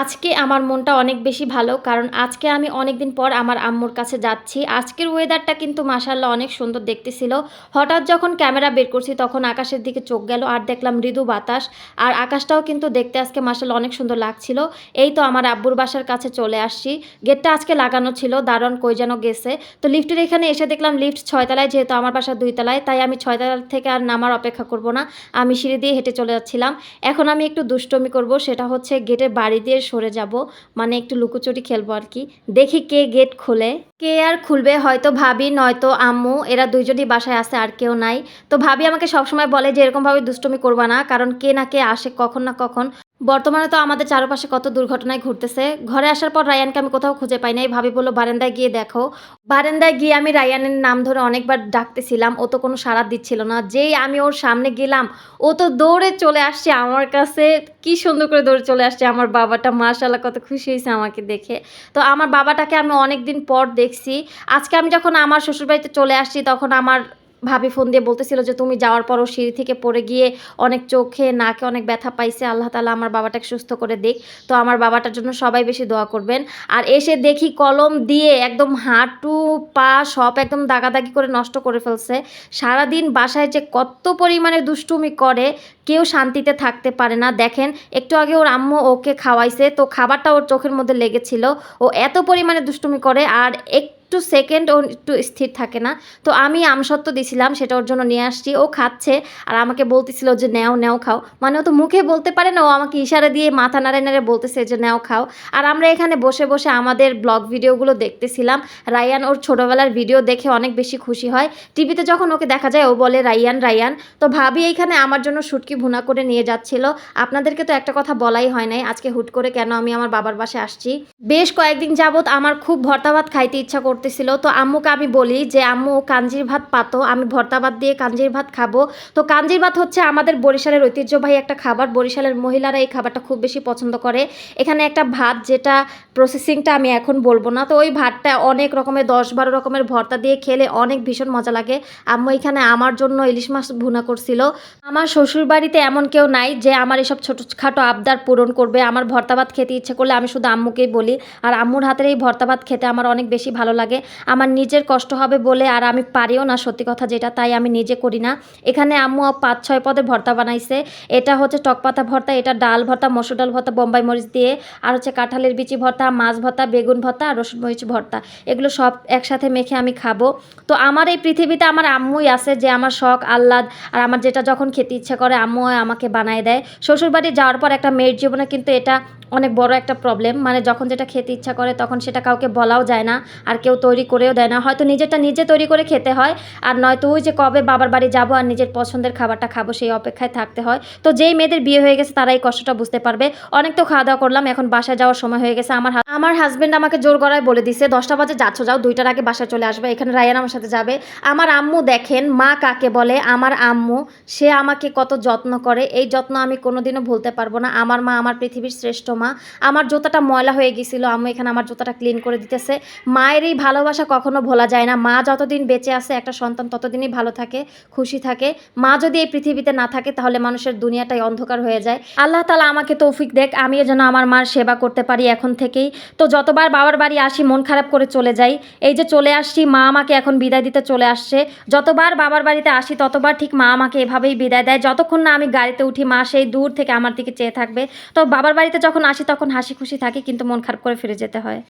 আজকে আমার মনটা অনেক বেশি ভালো, কারণ আজকে আমি অনেক দিন পর আমার আম্মুর কাছে যাচ্ছি। আজকের ওয়েদারটা কিন্তু মাসাল্লাহ অনেক সুন্দর দেখতেছিল। হঠাৎ যখন ক্যামেরা বের করছি, তখন আকাশের দিকে চোখ গেল আর দেখলাম মৃদু বাতাস। আর আকাশটাও কিন্তু দেখতে আজকে মাসাল্লাহ অনেক সুন্দর লাগছিল। এই তো আমার আব্বুর বাসার কাছে চলে আসছি। গেটটা আজকে লাগানো ছিল দারুণ কই যেন গেছে। তো লিফটের এখানে এসে দেখলাম লিফট ছয়তলায়, যেহেতু আমার বাসা দুইতলায়, তাই আমি ছয়তলা থেকে আর নামার অপেক্ষা করব না। আমি সিঁড়ি দিয়ে হেঁটে চলে যাচ্ছিলাম। এখন আমি একটু দুষ্টমি করব, সেটা হচ্ছে গেটের বাড়ি দিয়ে সরে যাব। মানে একটু লুকোচুরি খেলব আর কি। দেখি কে গেট খোলে। কে আর খুলবে হয়তো ভাবি, নয়তো আম্মু। এরা দুইজনই বাসায় আছে, আর কেউ নাই। তো ভাবি আমাকে সবসময় বলে যে, এরকমভাবে দুষ্টমি করবা না। কারণ কে না কে আসে কখন না কখন। বর্তমানে তো আমাদের চারপাশে কত দুর্ঘটনায় ঘটতেছে। ঘরে আসার পর রায়ানকে আমি কোথাও খুঁজে পাই নাই। ভাবি বলল, বারান্দায় গিয়ে দেখো। বারান্দায় গিয়ে আমি রায়ানের নাম ধরে অনেকবার ডাকতেছিলাম। ও তো কোনো সাড়া দিচ্ছিল না। যেই আমি ওর সামনে গেলাম, ও তো দৌড়ে চলে আসছে আমার কাছে। কি সুন্দর করে দৌড়ে চলে আসছে আমার বাবাটা। মাশাল্লাহ কত খুশি হয়েছে আমাকে দেখে। তো আমার বাবাটাকে আমি অনেক দিন পর দেখছি। আজকে আমি যখন আমার শ্বশুরবাড়িতে চলে আসছি, তখন আমার ভাবি ফোন দিয়ে বলতেছিল যে, তুমি যাওয়ার পরও সিঁড়ি থেকে পড়ে গিয়ে অনেক চোখে নাকে অনেক ব্যথা পাইছে। আল্লাহ তালা আমার বাবাটাকে সুস্থ করে দিক। তো আমার বাবাটার জন্য সবাই বেশি দোয়া করবেন। আর এসে দেখি কলম দিয়ে একদম হাঁটু, পা সব একদম দাগাদাগি করে নষ্ট করে ফেলছে। সারাদিন বাসায় যে কত পরিমাণে দুষ্টুমি করে, কেউ শান্তিতে থাকতে পারে না। দেখেন, একটু আগে ওর আম্মু ওকে খাওয়াইছে, তো খাবারটা ওর চোখের মধ্যে লেগেছিল। ও এত পরিমাণে দুষ্টুমি করে, আর একটু সেকেন্ড ও একটু স্থির থাকে না। তো আমি আমসত্ব দিছিলাম, সেটা ওর জন্য নিয়ে আসছি। ও খাচ্ছে আর আমাকে বলতেছিল যে, নেও নেও খাও। মানে ও তো মুখে বলতে পারে না, ও আমাকে ইশারা দিয়ে মাথা নাড়ে নাড়ে বলতেছে যে, নেও, খাও। আর আমরা এখানে বসে বসে আমাদের ব্লগ ভিডিওগুলো দেখতেছিলাম। রায়ান ওর ছোটোবেলার ভিডিও দেখে অনেক বেশি খুশি হয়। টিভিতে যখন ওকে দেখা যায়, ও বলে, রায়ান রায়ান। তো ভাবি এইখানে আমার জন্য শুটকি ভুনা করে নিয়ে যাচ্ছিল। আপনাদেরকে তো একটা কথা বলাই হয় নাই, আজকে হুট করে কেন আমি আমার বাবার বাসায় আসছি। বেশ কয়েকদিন যাবত আমার খুব ভর্তা ভাত খাইতে ইচ্ছা করতেছিল। তো আম্মুকে আমি বলি যে, আম্মু, কাঞ্জির ভাত পাতো, আমি ভর্তা ভাত দিয়ে কাঞ্জির ভাত খাব। তো কাঞ্জির ভাত হচ্ছে আমাদের বরিশালের ঐতিহ্যবাহী একটা খাবার। বরিশালের মহিলারা এই খাবারটা খুব বেশি পছন্দ করে। এখানে একটা ভাত যেটা প্রসেসিংটা আমি এখন বলব না। তো ওই ভাতটা অনেক রকমের, দশ বারো রকমের ভর্তা দিয়ে খেলে অনেক ভীষণ মজা লাগে। আম্মু এখানে আমার জন্য ইলিশ মাছ ভুনা করছিল। আমার শ্বশুর বাড়িতে এমন কেউ নাই যে, আমার এসব ছোটোখাটো আবদার পূরণ করবে। আমার ভর্তা ভাত খেতে ইচ্ছে করলে আমি শুধু আম্মুকেই বলি। আর আম্মুর হাতের এই ভর্তা ভাত খেতে আমার অনেক বেশি ভালো লাগে। আমার নিজের কষ্ট হবে বলে আর আমি পারিও না সত্যি কথা যেটা, তাই আমি নিজে করি না। এখানে আম্মু পাঁচ ছয় পদের ভর্তা বানাইছে। এটা হচ্ছে টকপাতা ভর্তা, এটা ডাল ভর্তা, মসুর ডাল ভর্তা, বোম্বাই মরিচ দিয়ে। আর হচ্ছে কাঁঠালের বিচি ভর্তা, মাছ ভর্তা, বেগুন ভর্তা আর রসুন মরিচ ভর্তা। এগুলো সব একসাথে মেখে আমি খাব। তো আমার এই পৃথিবীতে আমার আম্মুই আছে যে আমার শখ, আহ্লাদ আর আমার যেটা যখন খেতে ইচ্ছা করে আম্মু আমাকে বানায় দেয়। শ্বশুরবাড়ি যাওয়ার পর একটা মেয়ের জীবনে কিন্তু এটা অনেক বড় একটা প্রবলেম মানে যখন যেটা খেতে ইচ্ছা করে তখন সেটা কাউকে বলাও যায় না, আর কেউ তৈরি করেও দেয় না। হয়তো নিজেরটা নিজে তৈরি করে খেতে হয়, আর নয়তো ওই যে কবে বাবার বাড়ি যাব আর নিজের পছন্দের খাবারটা খাব সেই অপেক্ষায় থাকতে হয়। তো যেই মেয়েদের বিয়ে হয়ে গেছে তারা এই কষ্টটা বুঝতে পারবে। অনেক তো খাওয়া দাওয়া করলাম, এখন বাসায় যাওয়ার সময় হয়ে গেছে। আমার আমার হাজব্যান্ড আমাকে জোর গড়ায় বলে দিছে, দশটা বাজে, যাচ্ছ, যাও, দুইটার আগে বাসায় চলে আসবে, এখানে রায়ান আমার সাথে যাবে। আমার আম্মু দেখেন, মা কাকে বলে? আমার আম্মু, সে আমাকে কত যত্ন করে, এই যত্ন আমি কোনোদিনও ভুলতে পারব না। আমার মা আমার পৃথিবীর শ্রেষ্ঠ মা, আমার জুতাটা ময়লা হয়ে গেছিল, আম্মু এখানে আমার জুতাটা ক্লিন করে দিতেছে। মায়ের এই ভালোবাসা কখনো ভোলা যায় না। মা যতদিন বেঁচে আছে, একটা সন্তান ততদিনই ভালো থাকে, খুশি থাকে। মা যদি এই পৃথিবীতে না থাকে, তাহলে মানুষের দুনিয়াটাই অন্ধকার হয়ে যায়। আল্লাহ তালা আমাকে তৌফিক দেখ, আমিও যেন আমার মার সেবা করতে পারি এখন থেকেই। তো যতবার বাবার বাড়ি আসি, মন খারাপ করে চলে যাই। এই যে চলে আসছি, মা আমাকে এখন বিদায় দিতে চলে আসছে। যতবার বাবার বাড়িতে আসি, ততবার ঠিক মা আমাকে এভাবেই বিদায় দেয়। যতক্ষণ না আমি গাড়িতে উঠি, মা সেই দূর থেকে আমার দিকে চেয়ে থাকবে। তো বাবার বাড়িতে যখন আসি তখন হাসি খুশি থাকি কিন্তু মন খারাপ করে ফিরে যেতে হয়।